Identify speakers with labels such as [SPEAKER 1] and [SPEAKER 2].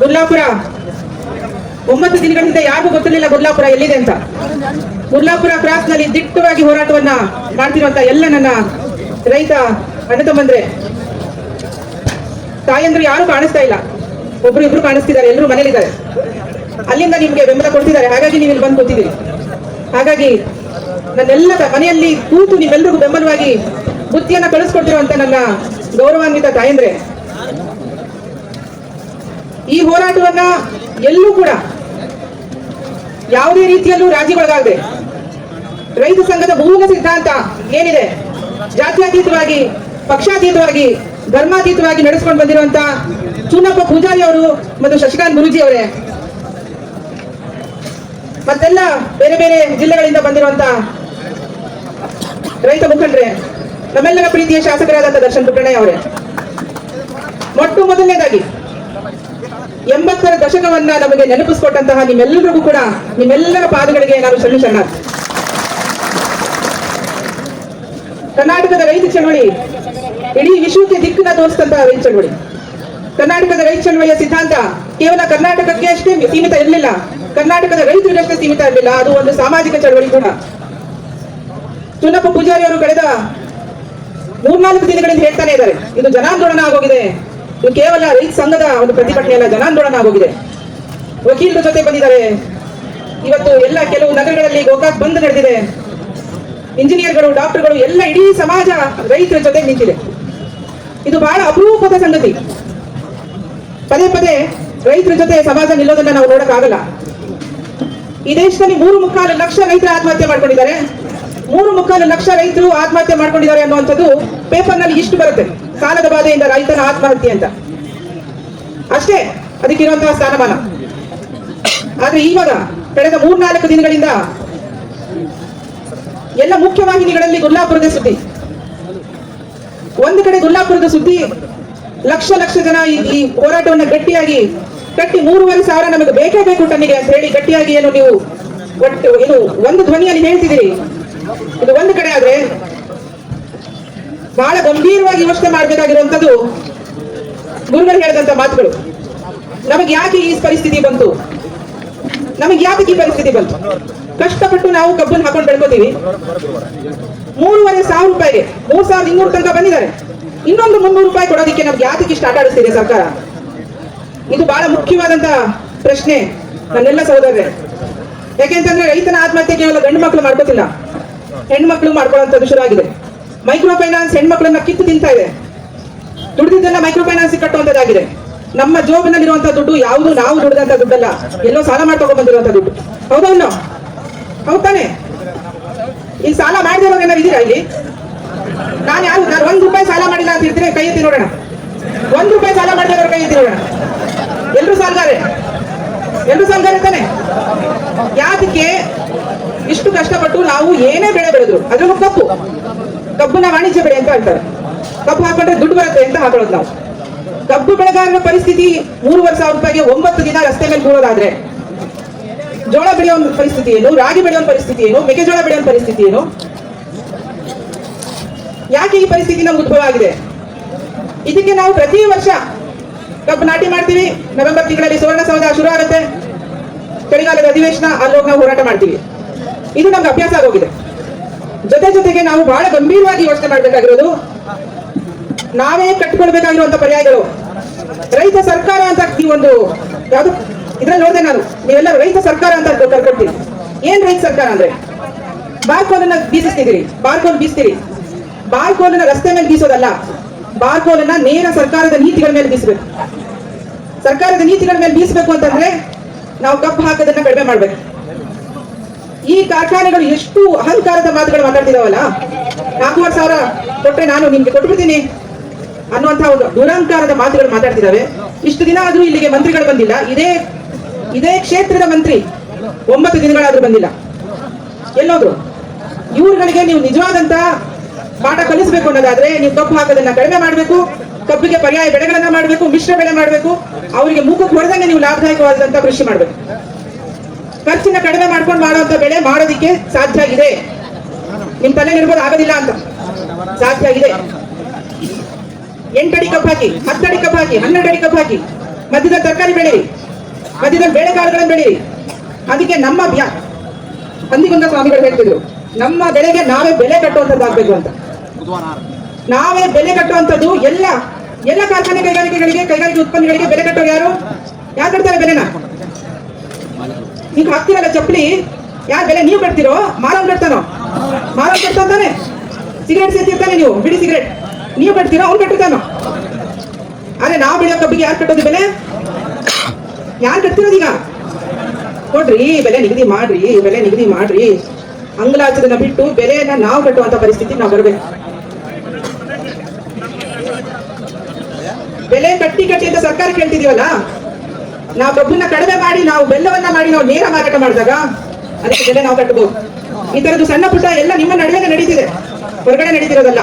[SPEAKER 1] ಗುರ್ಲಾಪುರ. ಒಂಬತ್ತು ದಿನಗಳಿಂದ ಯಾರಿಗೂ ಗೊತ್ತಿರಲಿಲ್ಲ ಗುರ್ಲಾಪುರ ಎಲ್ಲಿದೆ ಅಂತ. ಗುರ್ಲಾಪುರ ಕ್ರಾಸ್ನಲ್ಲಿ ದಿಟ್ಟವಾಗಿ ಹೋರಾಟವನ್ನ ಮಾಡ್ತಿರುವಂತ ಎಲ್ಲ ನನ್ನ ರೈತ ಅಣ್ಣ ತಮ್ಮಂದ್ರೆ. ತಾಯಂದ್ರು ಯಾರು ಕಾಣಿಸ್ತಾ ಇಲ್ಲ. ಒಬ್ರು ಇಬ್ರು ಕಾಣಿಸ್ತಿದ್ದಾರೆ, ಎಲ್ಲರೂ ಮನೇಲಿದ್ದಾರೆ. ಅಲ್ಲಿಂದ ನಿಮ್ಗೆ ಬೆಂಬಲ ಕೊಡ್ತಿದ್ದಾರೆ. ಹಾಗಾಗಿ ನೀವು ಇಲ್ಲಿ ಬಂದು ಕೂತಿದ್ದೀರಿ. ಹಾಗಾಗಿ ನನ್ನೆಲ್ಲ ಮನೆಯಲ್ಲಿ ಕೂತು ನೀವೆಲ್ಲರಿಗೂ ಬೆಂಬಲವಾಗಿ ಬುದ್ಧಿಯನ್ನ ಕಳಿಸ್ಕೊಟ್ಟಿರುವಂತ ನನ್ನ ಗೌರವಾನ್ವಿತ ತಾಯಂದ್ರೆ. ಈ ಹೋರಾಟವನ್ನ ಎಲ್ಲೂ ಕೂಡ ಯಾವುದೇ ರೀತಿಯಲ್ಲೂ ರಾಜಿಗೊಳಗಾಗದೆ. ರೈತ ಸಂಘದ ಮೂಲ ಸಿದ್ಧಾಂತ ಏನಿದೆ? ಜಾತ್ಯತೀತವಾಗಿ, ಪಕ್ಷಾತೀತವಾಗಿ, ಧರ್ಮಾತೀತವಾಗಿ ನಡೆಸ್ಕೊಂಡು ಬಂದಿರುವಂತ ಚೂನಪ್ಪ ಪೂಜಾರಿ ಅವರು ಮತ್ತು ಶಶಿಕಾಂತ್ ಗುರುಜಿ ಅವರೇ. ಮತ್ತೆಲ್ಲ ಬೇರೆ ಬೇರೆ ಜಿಲ್ಲೆಗಳಿಂದ ಬಂದಿರುವಂತ ರೈತ ಮುಖಂಡ್ರೆ, ನಮ್ಮೆಲ್ಲರ ಪ್ರೀತಿಯ ಶಾಸಕರಾದಂತ ದರ್ಶನ್ ಪುಟ್ಟಣ್ಣಯ್ಯ ಅವರೇ. ಮೊಟ್ಟ ಮೊದಲನೇದಾಗಿ ಎಂಬತ್ತರ ದಶಕವನ್ನ ನಮಗೆ ನೆನಪಿಸ್ಕೊಟ್ಟಂತಹ ನಿಮ್ಮೆಲ್ಲರಿಗೂ ಕೂಡ ನಿಮ್ಮೆಲ್ಲರ ಪಾದಗಳಿಗೆ ನಾನು ಶರಣ ಕರ್ನಾಟಕದ ರೈತ ಚಳವಳಿ, ಇಡೀ ವಿಶ್ವಕ್ಕೆ ದಿಕ್ಕನ್ನ ತೋರಿಸಿದಂತಹ ರೈತ ಚಳವಳಿ. ಕರ್ನಾಟಕದ ರೈತ ಚಳವಳಿಯ ಸಿದ್ಧಾಂತ ಕೇವಲ ಕರ್ನಾಟಕಕ್ಕೆ ಅಷ್ಟೇ ಸೀಮಿತ ಇರಲಿಲ್ಲ. ಕರ್ನಾಟಕದ ರೈತರಿಗಷ್ಟೇ ಸೀಮಿತ ಇರಲಿಲ್ಲ. ಅದು ಒಂದು ಸಾಮಾಜಿಕ ಚಳವಳಿ ಕೂಡ. ಚುನ್ನಪ್ಪ ಪೂಜಾರಿ ಅವರು ಕಳೆದ ಮೂರ್ನಾಲ್ಕು ದಿನಗಳಿಂದ ಹೇಳ್ತಾನೆ ಇದ್ದಾರೆ. ಇದು ಜನಾಂದೋಲನ ಆಗೋಗಿದೆ. ಇದು ಕೇವಲ ರೈತ ಸಂಘದ ಒಂದು ಪ್ರತಿಭಟನೆ ಅಲ್ಲ ಜನಾಂದೋಲನ ಆಗೋಗಿದೆ. ವಕೀಲರ ಜೊತೆ ಬಂದಿದ್ದಾರೆ. ಇವತ್ತು ಎಲ್ಲ ಕೆಲವು ನಗರಗಳಲ್ಲಿ ಗೋಕಾಕ್ ಬಂದ್ ನಡೆದಿದೆ. ಇಂಜಿನಿಯರ್ಗಳು, ಡಾಕ್ಟರ್ಗಳು, ಎಲ್ಲ ಇಡೀ ಸಮಾಜ ರೈತರ ಜೊತೆ ನಿಂತಿದೆ. ಇದು ಬಹಳ ಅಪರೂಪದ ಸಂಗತಿ. ಪದೇ ಪದೇ ರೈತರ ಜೊತೆ ಸಮಾಜ ನಿಲ್ಲೋದನ್ನ ನಾವು ನೋಡಕ್ಕಾಗಲ್ಲ. ಈ ದೇಶದಲ್ಲಿ ಮೂರು ಮುಕ್ಕಾಲು ಲಕ್ಷ ರೈತರ ಆತ್ಮಹತ್ಯೆ ಮಾಡ್ಕೊಂಡಿದ್ದಾರೆ. ಮೂರು ಮುಕ್ಕಾಲು ಲಕ್ಷ ರೈತರು ಆತ್ಮಹತ್ಯೆ ಮಾಡ್ಕೊಂಡಿದ್ದಾರೆ ಅನ್ನುವಂಥದ್ದು ಪೇಪರ್ನಲ್ಲಿ ಇಷ್ಟು ಬರುತ್ತೆ. ಸಾಲದ ಬಾಧೆಯಿಂದ ರೈತನ ಆತ್ಮಹತ್ಯೆ ಅಂತ. ಅಷ್ಟೇ ಅದಕ್ಕಿರುವಂತಹ ಸ್ಥಾನಮಾನ. ಆದ್ರೆ ಇವಾಗ ಕಳೆದ ಮೂರ್ನಾಲ್ಕು ದಿನಗಳಿಂದ ಎಲ್ಲ ಮುಖ್ಯವಾಹಿನಿಗಳಲ್ಲಿ ಗುಲ್ಲಾಪುರದ ಸುದ್ದಿ. ಒಂದು ಕಡೆ ಗುಲ್ಲಾಪುರದ ಸುದ್ದಿ, ಲಕ್ಷ ಲಕ್ಷ ಜನ ಈ ಹೋರಾಟವನ್ನ ಗಟ್ಟಿಯಾಗಿ ಕಟ್ಟಿ ಮೂರುವರೆ ಸಾವಿರ ನಮಗೆ ಬೇಕೇ ಬೇಕು ಟನ್ನಿಗೆ ಅಂತ ಹೇಳಿ ಗಟ್ಟಿಯಾಗಿ ಏನು ನೀವು ಒಟ್ಟು, ಏನು ಒಂದು ಧ್ವನಿಯಲ್ಲಿ ಹೇಳ್ತಿದ್ದೀರಿ. ಇದು ಒಂದು ಕಡೆ ಆದ್ರೆ ಬಹಳ ಗಂಭೀರವಾಗಿ ಯೋಚನೆ ಮಾಡಬೇಕಾಗಿರುವಂತದ್ದು ಗುರುಗಳು ಹೇಳಿದಂತ ಮಾತುಗಳು. ನಮಗೆ ಯಾಕೆ ಈ ಪರಿಸ್ಥಿತಿ ಬಂತು? ನಮಗೆ ಯಾಕೆ ಈ ಪರಿಸ್ಥಿತಿ ಬಂತು? ಕಷ್ಟಪಟ್ಟು ನಾವು ಕಬ್ಬನ್ನು ಹಾಕೊಂಡು ಬೆಳ್ಕೋತೀವಿ. ಮೂರುವರೆ ಸಾವಿರ ರೂಪಾಯಿಗೆ, ಮೂರ್ ಸಾವಿರದ ಇನ್ನೂರು ತನಕ ಬಂದಿದ್ದಾರೆ. ಇನ್ನೊಂದು ಮುನ್ನೂರು ರೂಪಾಯಿ ಕೊಡೋದಕ್ಕೆ ನಮ್ಗೆ ಯಾತಕ್ಕೆ ಇಷ್ಟ ಆಟ ಆಡಿಸ್ತಿದೆ ಸರ್ಕಾರ? ಇದು ಬಹಳ ಮುಖ್ಯವಾದಂತ ಪ್ರಶ್ನೆ ನನ್ನೆಲ್ಲ ಸಹೋದರರೇ. ಯಾಕೆಂತಂದ್ರೆ ರೈತನ ಆತ್ಮಹತ್ಯೆ ಕೇವಲ ಗಂಡು ಮಕ್ಕಳು ಮಾಡ್ಕೋತಿಲ್ಲ. ಹೆಣ್ಮಕ್ಳು ಮಾಡ್ಕೊಳ್ಳುವಂಥದ್ದು ಶುರು ಆಗಿದೆ ಮೈಕ್ರೋ ಫೈನಾನ್ಸ್ ಹೆಣ್ಮಕ್ಳನ್ನ ಕಿತ್ತು ತಿಂತಾ ಇದೆ. ದುಡಿದಿದ್ದೆಲ್ಲ ಮೈಕ್ರೋ ಫೈನಾನ್ಸ್ ಕಟ್ಟುವಂತದ್ದಾಗಿದೆ ನಮ್ಮ ಜೋಬ್ನಲ್ಲಿರುವಂತ ದುಡ್ಡು ಯಾವುದು? ನಾವು ದುಡಿದಂತ ದುಡ್ಡಲ್ಲ. ಎಲ್ಲೋ ಸಾಲ ಮಾಡ್ಕೊಂಡು ಬಂದಿರುವಂತ ದುಡ್ಡು. ಹೌದೌನು ಹೌದ್ ತಾನೆ? ಇಲ್ಲಿ ಸಾಲ ಮಾಡಿದವ್ರು ಏನಾರು ಇದೀರಾ ಇಲ್ಲಿ? ನಾನು ಯಾರು ನಾನು ಒಂದ್ ರೂಪಾಯಿ ಸಾಲ ಮಾಡಿಲ್ಲ ಅಂತ ಹೇಳ್ತೀನಿ, ಕೈ ಎತ್ತಿ ನೋಡೋಣ. ಒಂದ್ ರೂಪಾಯಿ ಸಾಲ ಮಾಡಿದವ್ರ ಕೈ ಎತ್ತಿ ನೋಡೋಣ. ಎಲ್ರು ಸಾಲಗಾರೆ? ಎಲ್ರು ಸಾಲಗಾರ ತಾನೆ? ಯಾತಕ್ಕೆ ಇಷ್ಟು ಕಷ್ಟಪಟ್ಟು ನಾವು ಏನೇ ಬೆಳೆ ಬೆಳೆದ್ರು ಅದ್ರಲ್ಲೂ ಕಬ್ಬು ಕಬ್ಬನ್ನ ವಾಣಿಜ್ಯ ಬೆಳೆ ಅಂತ ಹೇಳ್ತಾರೆ. ಕಬ್ಬು ಹಾಕೊಂಡ್ರೆ ದುಡ್ಡು ಬರುತ್ತೆ ಅಂತ ಹಾಕೊಳ್ಳೋದು ನಾವು. ಕಬ್ಬು ಬೆಳೆಗಾರರ ಪರಿಸ್ಥಿತಿ ಮೂರುವರೆ ಸಾವಿರ ರೂಪಾಯಿಗೆ ಒಂಬತ್ತು ದಿನ ರಸ್ತೆ ಮೇಲೆ ಕೂಡೋದಾದ್ರೆ ಜೋಳ ಬೆಳೆಯೋ ಪರಿಸ್ಥಿತಿ ಏನು? ರಾಗಿ ಬೆಳೆಯೋ ಪರಿಸ್ಥಿತಿ ಏನು? ಮೆಕ್ಕೆಜೋಳ ಬೆಳೆಯೋ ಪರಿಸ್ಥಿತಿ ಏನು? ಯಾಕೆ ಈ ಪರಿಸ್ಥಿತಿ ನಮ್ಗೆ ಉದ್ಭವ ಆಗಿದೆ? ಇದಕ್ಕೆ ನಾವು ಪ್ರತಿ ವರ್ಷ ಕಬ್ಬು ನಾಟಿ ಮಾಡ್ತೀವಿ. ನವೆಂಬರ್ ತಿಂಗಳಲ್ಲಿ ಸುವರ್ಣ ಸೌಧ ಶುರು ಆಗುತ್ತೆ. ಚಳಿಗಾಲದ ಅಧಿವೇಶನ ಅಲ್ಲಿ ಹೋಗಿ ನಾವು ಹೋರಾಟ ಮಾಡ್ತೀವಿ. ಇದು ನಮ್ಗೆ ಅಭ್ಯಾಸ ಆಗೋಗಿದೆ. ಜೊತೆ ಜೊತೆಗೆ ನಾವು ಬಹಳ ಗಂಭೀರವಾಗಿ ಯೋಚನೆ ಮಾಡಬೇಕಾಗಿರೋದು, ನಾವೇ ಕಟ್ಟಿಕೊಳ್ಬೇಕಾಗಿರುವಂತ ಪರ್ಯಾಯಗಳು. ರೈತ ಸರ್ಕಾರ ಅಂತ ಈ ಒಂದು ಯಾವ್ದು ಇದ್ರಲ್ಲಿ ನೋಡಿದೆ ನಾನು. ನೀವೆಲ್ಲ ರೈತ ಸರ್ಕಾರ ಅಂತ ಕರ್ಕೊಡ್ತೀನಿ ಏನ್ ರೈತ ಸರ್ಕಾರ ಅಂದ್ರೆ? ಬಾರ್ಕೋಲನ್ನ ಬೀಸಿಸ್ತಿದ್ದೀರಿ. ಬಾರ್ಕೋಲ್ ಬೀಸ್ತೀರಿ. ಬಾರ್ಕೋಲನ್ನ ರಸ್ತೆ ಮೇಲೆ ಬೀಸೋದಲ್ಲ. ಬಾರ್ಕೋಲನ್ನ ನೇರ ಸರ್ಕಾರದ ನೀತಿಗಳ ಮೇಲೆ ಬೀಸಬೇಕು. ಸರ್ಕಾರದ ನೀತಿಗಳ ಮೇಲೆ ಬೀಸಬೇಕು ಅಂತಂದ್ರೆ ನಾವು ಕಪ್ಪು ಹಾಕೋದನ್ನ ಕಡಿಮೆ ಮಾಡ್ಬೇಕು. ಈ ಕಾರ್ಖಾನೆಗಳು ಎಷ್ಟು ಅಹಂಕಾರದ ಮಾತುಗಳು ಮಾತಾಡ್ತಿದಾವಲ್ಲ? ನಾಲ್ಕೂವರೆ ಸಾವಿರ ಕೊಟ್ಟರೆ ನಾನು ನಿಮ್ಗೆ ಕೊಟ್ಬಿಡ್ತೀನಿ ಅನ್ನುವಂತಹ ಒಂದು ದುರಹಂಕಾರದ ಮಾತುಗಳು ಮಾತಾಡ್ತಿದಾವೆ. ಇಷ್ಟು ದಿನ ಆದ್ರೂ ಇಲ್ಲಿಗೆ ಮಂತ್ರಿಗಳು ಬಂದಿಲ್ಲ. ಇದೇ ಇದೇ ಕ್ಷೇತ್ರದ ಮಂತ್ರಿ ಒಂಬತ್ತು ದಿನಗಳಾದ್ರೂ ಬಂದಿಲ್ಲ. ಎಲ್ಲೋದ್ರು. ಇವ್ರುಗಳಿಗೆ ನೀವು ನಿಜವಾದಂತ ಪಾಠ ಕಲಿಸಬೇಕು ಅನ್ನೋದಾದ್ರೆ ನೀವು ಕಬ್ಬು ಹಾಕೋದನ್ನ ಕಡಿಮೆ ಮಾಡಬೇಕು, ಕಬ್ಬಿಗೆ ಪರ್ಯಾಯ ಬೆಳೆಗಳನ್ನ ಮಾಡಬೇಕು, ಮಿಶ್ರ ಬೆಳೆ ಮಾಡಬೇಕು, ಅವರಿಗೆ ಮೂಗಕ್ಕೆ ಹೊಡೆದಂಗೆ ನೀವು ಲಾಭದಾಯಕವಾದಂತ ಕೃಷಿ ಮಾಡಬೇಕು. ಖರ್ಚಿನ ಕಡಿಮೆ ಮಾಡ್ಕೊಂಡು ಮಾಡುವಂತ ಬೆಳೆ ಮಾಡೋದಿಕ್ಕೆ ಸಾಧ್ಯ ಆಗಿದೆ ನಿಮ್ ತಲೆ ನಿರ್ಬೋದು ಆಗೋದಿಲ್ಲ ಅಂತ. ಸಾಧ್ಯ ಆಗಿದೆ ಎಂಟಡಿ ಕಪ್ ಹಾಕಿ, ಹತ್ತಡಿ ಕಪ್ ಹಾಕಿ ಹನ್ನೆರಡು ಅಡಿ ಕಪ್ ಹಾಕಿ ಮಧ್ಯದ ತರಕಾರಿ ಬೆಳೀರಿ ಮಧ್ಯದ ಬೇಳೆಕಾಳುಗಳನ್ನು ಬೆಳೀರಿ. ಅದಕ್ಕೆ ನಮ್ಮ ಬ್ಯಾ ಅಂದಿಗುಂದ ಸ್ವಾಮಿಗಳು ಹೇಳ್ತಿದ್ರು, ನಮ್ಮ ಬೆಳೆಗೆ ನಾವೇ ಬೆಲೆ ಕಟ್ಟುವಂಥದ್ದಾಗಬೇಕು ಅಂತ. ನಾವೇ ಬೆಲೆ ಕಟ್ಟುವಂಥದ್ದು ಎಲ್ಲ ಎಲ್ಲ ಕಾರ್ಖಾನೆ ಕೈಗಾರಿಕೆಗಳಿಗೆ, ಕೈಗಾರಿಕೆ ಉತ್ಪನ್ನಗಳಿಗೆ ಬೆಲೆ ಕಟ್ಟೋರು ಯಾರು? ಯಾರು ಕಟ್ತಾರೆ ಬೆಲೆನ? ಈಗ ಹಾಕ್ತಿರಲ್ಲ ಚಪ್ಪಲಿ? ಯಾರ ಬೆಲೆ? ನೀವು ಬಿಡ್ತಿರೋ? ಮಾರವ್ ಬಿಡ್ತಾನೋ? ಮಾರವ್ ಬಿಡ್ತಾನೆ ಸಿಗರೇಟ್ ಸೇರ್ತಿರ್ತಾನೆ ನೀವು? ಬಿಡಿ ಸಿಗರೇಟ್ ನೀವು ಬಿಡ್ತೀರೋ? ಅವ್ನು ಬಿಟ್ಟಿರ್ತಾನೋ ಅದೇ ನಾವು ಬಿಡೋ ಕಬ್ಬಿಗೆ ಯಾರು ಕಟ್ಟೋದು ಬೆಲೆ? ಯಾರು ಕಟ್ತಿರೋದು ಈಗ? ನೋಡ್ರಿ, ಬೆಲೆ ನಿಗದಿ ಮಾಡ್ರಿ, ಬೆಲೆ ನಿಗದಿ ಮಾಡ್ರಿ. ಅಂಗಲಾಚದನ್ನ ಬಿಟ್ಟು ಬೆಲೆಯನ್ನ ನಾವು ಕಟ್ಟುವಂತ ಪರಿಸ್ಥಿತಿ ನಾವು ಬರ್ಬೇಕು. ಬೆಲೆ ಕಟ್ಟಿ ಕಟ್ಟಿ ಅಂತ ಸರ್ಕಾರ ಕೇಳ್ತಿದೀವಲ್ಲ? ನಾವು ಕಬ್ಬನ್ನ ಕಡಿಮೆ ಮಾಡಿ, ನಾವು ಬೆಲ್ಲವನ್ನ ಮಾಡಿ ನಾವು ನೇರ ಮಾರಾಟ ಮಾಡಿದಾಗ ಅದಕ್ಕೆ ಬೆಲೆ ನಾವು ಕಟ್ಟಬಹುದು. ಈ ತರದ್ದು ಸಣ್ಣ ಪುಟ್ಟ ಎಲ್ಲ ನಿಮ್ಮ ನಡುವೆ ನಡೀತಿದೆ. ಹೊರಗಡೆ ನಡೀತಿರೋದಲ್ಲ.